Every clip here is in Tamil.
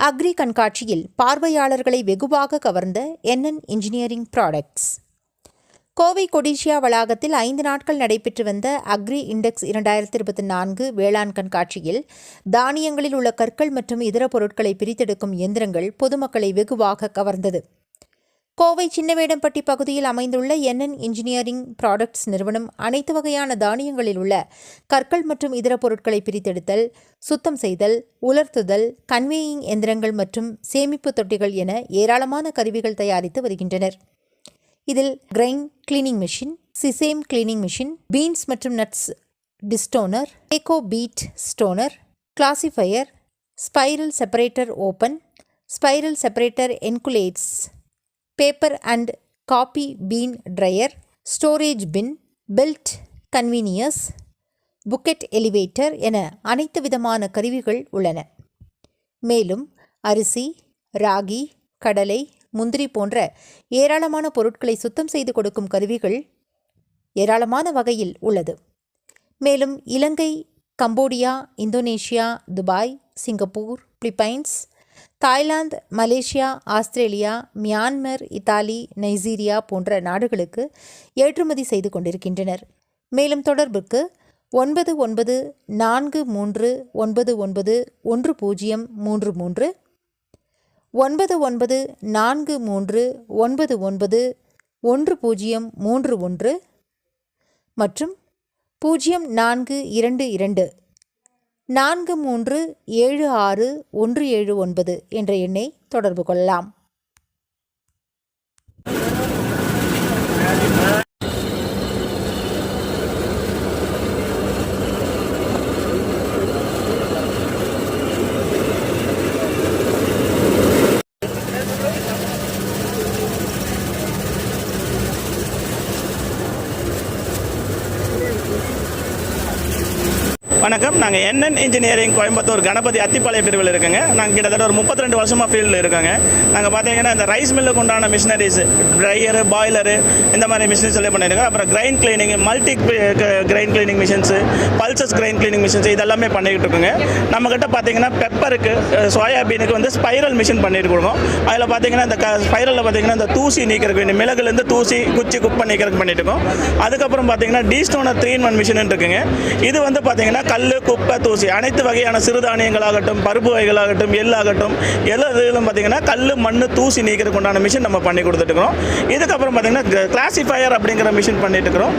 அக்ரி கண்காட்சியில் பார்வையாளர்களை வெகுவாக கவர்ந்த N N engineering products Kovai Codissia வளாகத்தில் ஐந்து நாட்கள் நடைபெற்று வந்த அக்ரி இண்டெக்ஸ் இரண்டாயிரத்தி இருபத்தி நான்கு வேளாண் கண்காட்சியில் தானியங்களில் உள்ள கற்கள் மற்றும் இதர பொருட்களை பிரித்தெடுக்கும் இயந்திரங்கள் பொதுமக்களை வெகுவாக கவர்ந்தது. கோவை சின்னவேடம்பட்டி பகுதியில் அமைந்துள்ள என்என் இன்ஜினியரிங் ப்ராடக்ட்ஸ் நிறுவனம் அனைத்து வகையான தானியங்களில் உள்ள கற்கள் மற்றும் இதர பொருட்களை பிரித்தெடுத்தல் சுத்தம் செய்தல் உலர்த்துதல் கன்வேயிங் எந்திரங்கள் மற்றும் சேமிப்பு தொட்டிகள் என ஏராளமான கருவிகள் தயாரித்து வருகின்றனர். இதில் grain cleaning machine sesame cleaning machine beans மற்றும் நட்ஸ் டிஸ்டோனர் ஏகோ beat stoner classifier spiral separator open spiral separator என்குலேட்ஸ் paper and coffee bean dryer storage bin belt conveyors bucket elevator என அனைத்து விதமான கருவிகள் உள்ளன. மேலும் அரிசி ராகி கடலை முந்திரி போன்ற ஏராளமான பொருட்களை சுத்தம் செய்து கொடுக்கும் கருவிகள் ஏராளமான வகையில் உள்ளது. மேலும் Ilangai Cambodia Indonesia Dubai Singapore Philippines Thailand Malaysia Australia Myanmar Italy Nigeria போன்ற நாடுகளுக்கு ஏற்றுமதி செய்து கொண்டிருக்கின்றனர். மேலும் தொடர்புக்கு ஒன்பது ஒன்பது நான்கு மூன்று ஒன்பது ஒன்பது ஒன்று பூஜ்ஜியம் மூன்று மூன்று ஒன்பது ஒன்பது நான்கு மூன்று ஒன்பது ஒன்பது ஒன்று பூஜ்ஜியம் மூன்று ஒன்று மற்றும் பூஜ்ஜியம் நான்கு இரண்டு இரண்டு. நான்கு மூன்று ஏழு ஆறு ஒன்று ஏழு ஒன்பது என்ற எண்ணை தொடர்பு கொள்ளலாம். வணக்கம். நாங்கள் N N engineering Coimbatore Ganapathy Athipalaya பிரிவில் இருக்குங்க. நாங்கள் கிட்டத்தட்ட ஒரு முப்பத்தி ரெண்டு வருஷமாக ஃபீல்டில் இருக்கோங்க. நாங்கள் பார்த்தீங்கன்னா இந்த ரைஸ் மில்லுக்கு உண்டான மிஷினரிஸ் ட்ரையரு பாய்லரு இந்த மாதிரி மிஷின்ஸ் எல்லாம் பண்ணியிருக்கோம் அப்புறம் grain cleaning multi grain cleaning machines pulses grain cleaning machines இதெல்லாமே பண்ணிக்கிட்டு இருக்கோங்க. நம்மக்கிட்ட பார்த்தீங்கன்னா பெப்பருக்கு சோயாபீனுக்கு வந்து ஸ்பைரல் மிஷின் பண்ணிட்டு கொடுக்கும் அதில் பார்த்தீங்கன்னா இந்த ஸ்பைரலில் பார்த்தீங்கன்னா இந்த தூசி நீக்கிறதுக்கு வேண்டிய மிளகுலேருந்து தூசி குச்சி குப்பை நீக்கிறதுக்கு பண்ணிட்டு இருக்கோம். அதுக்கப்புறம் பார்த்தீங்கன்னா டீஸ்டோனர் த்ரீ ஒன் மிஷின் இருக்குங்க. இது வந்து பார்த்தீங்கன்னா கல் குப்பை தூசி அனைத்து வகையான சிறுதானியங்களாகட்டும் பருப்பு வகைகளாகட்டும் எள்ளாகட்டும் எல்லா இதிலும் பார்த்தீங்கன்னா கல் மண் தூசி நீக்கிறதுக்கு உண்டான மிஷின் நம்ம பண்ணி கொடுத்துட்டுருக்கிறோம் இதுக்கப்புறம் பார்த்தீங்கன்னா கிளாசிஃபயர் அப்படிங்கிற மிஷின் பண்ணிட்டு இருக்கிறோம்.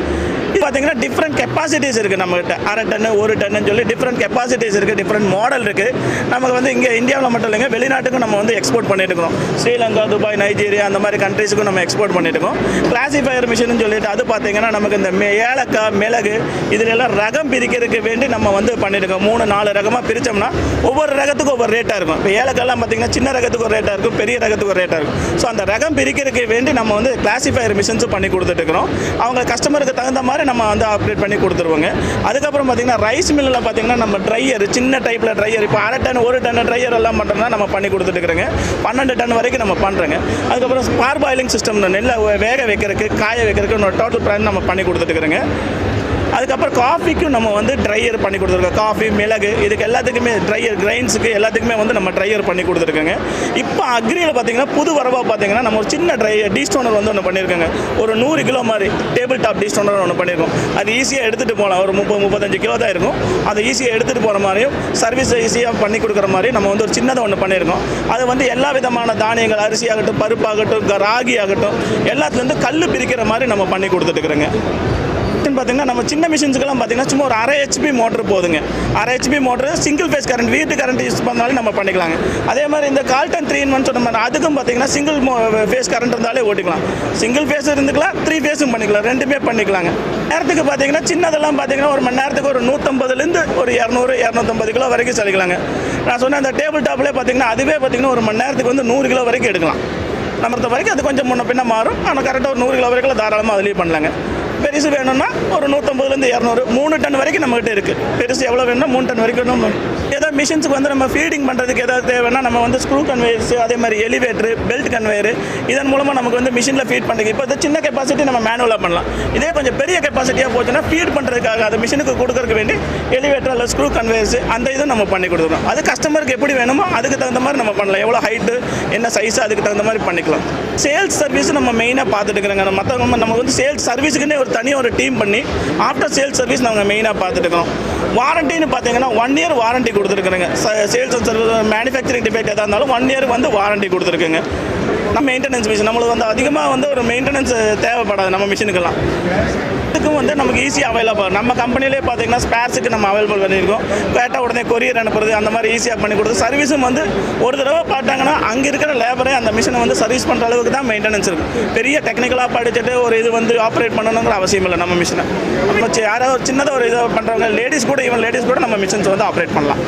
பார்த்தீங்கன்னா டிஃப்ரெண்ட் கெப்பாசிட்டிஸ் இருக்குது நம்மகிட்ட. அரை டன்னு ஒரு டன்னு சொல்லி டிஃப்ரெண்ட் கெப்பாசிட்டிஸ் இருக்குது டிஃப்ரெண்ட் மாடல் இருக்குது நமக்கு வந்து இங்கே இந்தியாவில் மட்டும் இல்லைங்க வெளிநாட்டுக்கும் நம்ம வந்து எக்ஸ்போர்ட் பண்ணிட்டு இருக்கோம். ஸ்ரீலங்கா துபாய் நைஜீரியா அந்த மாதிரி கண்ட்ரீஸுக்கும் நம்ம எக்ஸ்போர்ட் பண்ணிட்டு இருக்கோம். கிளாசிஃபயர் மிஷின் சொல்லிட்டு அது பார்த்தீங்கன்னா நமக்கு இந்த மே- ஏலக்காய் மிளகு இதுல எல்லாம் ரகம் பிரிக்கிறதுக்கு வேண்டி நம்ம வந்து பண்ணிட்டு மூணு நாலு ரகமாக பிரித்தோம்னா ஒவ்வொரு ரகத்துக்கும் ஒவ்வொரு ரேட்டாக இருக்கும். இப்போ ஏலக்காய்லாம் பார்த்தீங்கன்னா சின்ன ரகத்துக்கு ஒரு ரேட்டாக இருக்கும் பெரிய ரகத்துக்கு ஒரு ரேட்டாக இருக்கும். ஸோ அந்த ரகம் பிரிக்கிறதுக்கு வேண்டி நம்ம வந்து கிளாசிஃபயர் மிஷின்ஸும் பண்ணி கொடுத்துட்டு இருக்கிறோம். அவங்க கஸ்டமருக்கு தகுந்த மாதிரி நம்ம வந்து அப்டேட் பண்ணி கொடுத்துருவோங்க. அதுக்கப்புறம் பார்த்தீங்கன்னா ரைஸ் மில்லில் பார்த்தீங்கன்னா நம்ம ட்ரையர் சின்ன டைப்பில் ட்ரையர் இப்போ அரை டன் ஒரு டன் ட்ரையர் எல்லாம் பண்ணுறோம்னா நம்ம பண்ணி கொடுத்துட்டு பன்னெண்டு டன் வரைக்கும் நம்ம பண்ணுறோங்க அதுக்கப்புறம் ஸ்பார் பாயிலிங் சிஸ்டம் நெல்லை வேக வைக்கிறதுக்கு காய வைக்கிறதுக்கு டோட்டல் பிளான் நம்ம பண்ணி கொடுத்துட்டுருக்குறோங்க. அதுக்கப்புறம் காஃபிக்கும் நம்ம வந்து ட்ரையர் பண்ணி கொடுத்துருக்கோம். காஃபி மிளகு இதுக்கு எல்லாத்துக்குமே ட்ரையர் கிரைன்ஸுக்கு எல்லாத்துக்குமே வந்து நம்ம ட்ரையர் பண்ணி கொடுத்துருக்கோங்க. இப்போ அக்ரியில் பார்த்தீங்கன்னா புது வரவாக பார்த்தீங்கன்னா நம்ம ஒரு சின்ன ட்ரை டீஸ்டோனர் வந்து ஒன்று பண்ணியிருக்கோங்க ஒரு நூறு கிலோ மாதிரி டேபிள் டாப் டீஸ்டோனர் ஒன்று பண்ணியிருக்கோம் அது ஈஸியாக எடுத்துகிட்டு போகலாம் ஒரு முப்பது முப்பத்தஞ்சு கிலோ தான் இருக்கும். அதை ஈஸியாக எடுத்துகிட்டு போகிற மாதிரியும் சர்வீஸ் ஈஸியாக பண்ணி கொடுக்குற மாதிரி நம்ம வந்து ஒரு சின்னதாக ஒன்று பண்ணியிருக்கோம் அது வந்து எல்லா விதமான தானியங்கள் அரிசி ஆகட்டும் பருப்பாகட்டும் ராகி ஆகட்டும் எல்லாத்துலேருந்து கல் பிரிக்கிற மாதிரி நம்ம பண்ணி கொடுத்துட்டு இருக்கிறோங்க மிஷின் பார்த்திங்கன்னா நம்ம சின்ன மிஷின்ஸுக்கெல்லாம் பார்த்தீங்கன்னா சும்மா ஒரு அரை ஹெச்பி மோட்டர் போதுங்க. அரை HP motor single phase current வீட்டு கரண்ட் யூஸ் பண்ணாலும் நம்ம பண்ணிக்கலாங்க. அதே மாதிரி இந்த கால்டன் த்ரீ இன் ஒன் சொன்ன மாதிரி அதுக்கும் பார்த்தீங்கன்னா சிங்கிள் ஃபேஸ் கரண்ட் இருந்தாலே ஓட்டிக்கலாம். சிங்கிள் ஃபேஸ் இருந்துக்கலாம் த்ரீ ஃபேஸும் பண்ணிக்கலாம். ரெண்டுமே பண்ணிக்கலாங்க. நேரத்துக்கு பார்த்தீங்கன்னா சின்னதெல்லாம் பார்த்தீங்கன்னா ஒரு மணி நேரத்துக்கு ஒரு நூற்றம்பதுலேருந்து ஒரு இரநூறு இரநூத்தம்பது கிலோ வரைக்கும் செலிக்கலாங்க நான் சொன்ன அந்த டேபிள் டாப்லேயே பார்த்தீங்கன்னா அதுவே பார்த்தீங்கன்னா ஒரு மணி நேரத்துக்கு வந்து நூறு கிலோ வரைக்கும் எடுக்கலாம். நம்ம வரைக்கும் அது கொஞ்சம் முன்ன பின்ன மாறும். ஆனால் கரெக்டாக ஒரு நூறு கிலோ வரைக்கும் தாராளமாக அதுலேயே பண்ணலாங்க. பெருசு வேணும்னா ஒரு நூற்றம்பதுலேருந்து இரநூறு. மூணு டன் வரைக்கும் நம்மகிட்ட இருக்குது பெருசு எவ்வளோ வேணும்னா மூணு டன் வரைக்கும் நம்ம ஏதாவது மிஷின்ஸுக்கு வந்து நம்ம ஃபீடிங் பண்ணுறதுக்கு ஏதாவது தேவைன்னா நம்ம வந்து ஸ்க்ரூ கன்வேயர்ஸ் அதே மாதிரி எலிவேட்ரு பெல்ட் கன்வேயர் இதன் மூலமாக நமக்கு வந்து மிஷினில் ஃபீட் பண்ணுறதுக்கு இப்போ இந்த சின்ன கெப்பாசிட்டி நம்ம மேனுவலாக பண்ணலாம். இதே கொஞ்சம் பெரிய கெப்பாசிட்டியாக போச்சுன்னா ஃபீட் பண்ணுறதுக்காக அந்த மிஷினுக்கு கொடுக்கறதுக்கு வேண்டி எலிவேட்டர் அல்ல ஸ்க்ரூ கன்வேயர்ஸ் அந்த இதுவும் நம்ம பண்ணி கொடுக்குறோம் அது கஸ்டமருக்கு எப்படி வேணுமோ அதுக்கு தகுந்த மாதிரி நம்ம பண்ணலாம். எவ்வளோ ஹைட்டு என்ன சைஸ் அதுக்கு தகுந்த மாதிரி பண்ணிக்கலாம். சேல்ஸ் சர்வீஸ் நம்ம மெயினாக பார்த்துட்டு இருக்கிறாங்க மற்றவங்க நமக்கு வந்து சேல்ஸ் சர்வீஸுக்குன்னே ஒரு தனியாக ஒரு டீம் பண்ணி ஆஃப்டர் சேல்ஸ் சர்வீஸ் நாங்கள் மெயினாக பார்த்துட்டு இருக்கிறோம் வாரண்டின்னு பார்த்தீங்கன்னா one year warranty கொடுத்துருக்குறேங்க. Sales and service manufacturing defect எதாக இருந்தாலும் ஒன் இயர் வந்து வாரண்டி கொடுத்துருக்குங்க. நம்ம மெயின்டெனன்ஸ் மிஷின் நம்மளுக்கு வந்து அதிகமாக வந்து ஒரு மெயின்டெனன்ஸ் தேவைப்படாது நம்ம மிஷினுக்கெல்லாம் இதுக்கும் வந்து நமக்கு ஈஸியாக அவைலபிள் நம்ம கம்பெனிலே பார்த்தீங்கன்னா ஸ்பேர்ஸுக்கு நம்ம அவைலபிள் பண்ணியிருக்கோம் கேட்டால் உடனே கொரியர் அனுப்புறது அந்த மாதிரி ஈஸியாக பண்ணி கொடுத்து சர்வீஸும் வந்து ஒரு தடவை பார்த்தாங்கன்னா அங்கே இருக்கிற லேபரே அந்த மிஷினை வந்து சர்வீஸ் பண்ணுற அளவுக்கு தான் மெயின்டெனன்ஸ் இருக்கும் பெரிய டெக்னிக்கலாக படிச்சுட்டு ஒரு இது வந்து ஆப்ரேட் பண்ணணுங்கிற அவசியம் இல்லை நம்ம மிஷினை நம்ம யாராவது சின்னதாக ஒரு இதை பண்ணுறவங்க லேடிஸ் கூட ஈவன் லேடிஸ் கூட நம்ம மிஷின்ஸ் வந்து ஆப்ரேட் பண்ணலாம்.